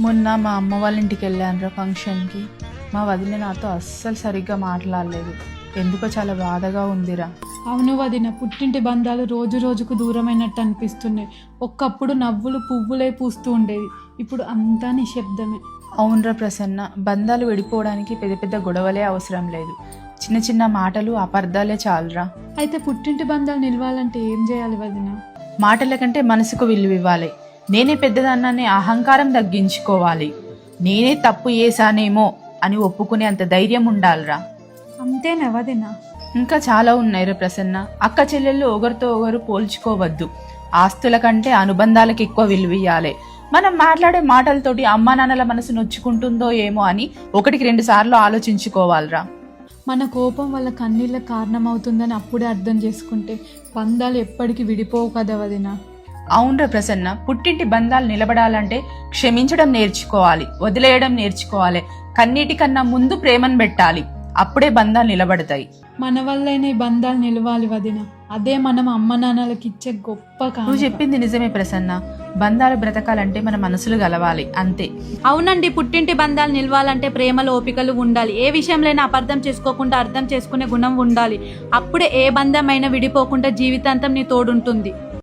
మొన్న మా అమ్మ వాళ్ళ ఇంటికి వెళ్ళానురా ఫంక్షన్కి. మా వదిన నాతో అస్సలు సరిగ్గా మాట్లాడలేదు. ఎందుకో చాలా బాధగా ఉందిరా. అవును వదిన పుట్టింటి బంధాలు రోజు రోజుకు దూరమైనట్టు అనిపిస్తున్నాయి. ఒక్కప్పుడు నవ్వులు పువ్వులే పూస్తూ ఉండేది ఇప్పుడు అంతా నిశ్శబ్దమే. అవునరా ప్రసన్న బంధాలు విడిపోవడానికి పెద్ద పెద్ద గొడవలే అవసరం లేదు. చిన్న చిన్న మాటలు అపార్థాలే చాలురా. అయితే పుట్టింటి బంధాలు నిలవాలంటే ఏం చేయాలి వదిన? మాటల కంటే మనసుకు విలువ ఇవ్వాలి నేనే పెద్దదన్ననే అహంకారం తగ్గించుకోవాలి. నేనే తప్పు చేశానేమో అని ఒప్పుకునే అంత ధైర్యం ఉండాలిరా. అంతేనా వదిన ఇంకా చాలా ఉన్నాయి రా ప్రసన్న. అక్క చెల్లెళ్ళు ఒకరితో ఒకరు పోల్చుకోవద్దు. ఆస్తుల కంటే అనుబంధాలకు ఎక్కువ విలువ ఇయ్యాలి. మనం మాట్లాడే మాటలతోటి అమ్మా నాన్నల మనసు నొచ్చుకుంటుందో ఏమో అని ఒకటికి రెండు సార్లు ఆలోచించుకోవాలిరా. మన కోపం వల్ల కన్నీళ్ళ కారణమవుతుందని అప్పుడే అర్థం చేసుకుంటే బంధాలు ఎప్పటికీ విడిపోవు కదా వదిన. అవునరా ప్రసన్న పుట్టింటి బంధాలు నిలబడాలంటే క్షమించడం నేర్చుకోవాలి వదిలేయడం నేర్చుకోవాలి కన్నీటి కన్నా ముందు ప్రేమను పెట్టాలి. అప్పుడే బంధాలు నిలబడతాయి. మన వల్లైన ఈ బంధాలు నిలవాలి వదిన. అదే మనం అమ్మ నాన్నలకి ఇచ్చే గొప్ప నువ్వు. చెప్పింది నిజమే ప్రసన్న. బంధాలు బ్రతకాలంటే మన మనసులు గలవాలి అంతే. అవునండి పుట్టింటి బంధాలు నిలవాలంటే ప్రేమలో ఓపికలు ఉండాలి. ఏ విషయంలోనైనా అపార్థం చేసుకోకుండా అర్థం చేసుకునే గుణం ఉండాలి. అప్పుడే ఏ బంధమైనా విడిపోకుండా జీవితాంతం నీ తోడుంటుంది.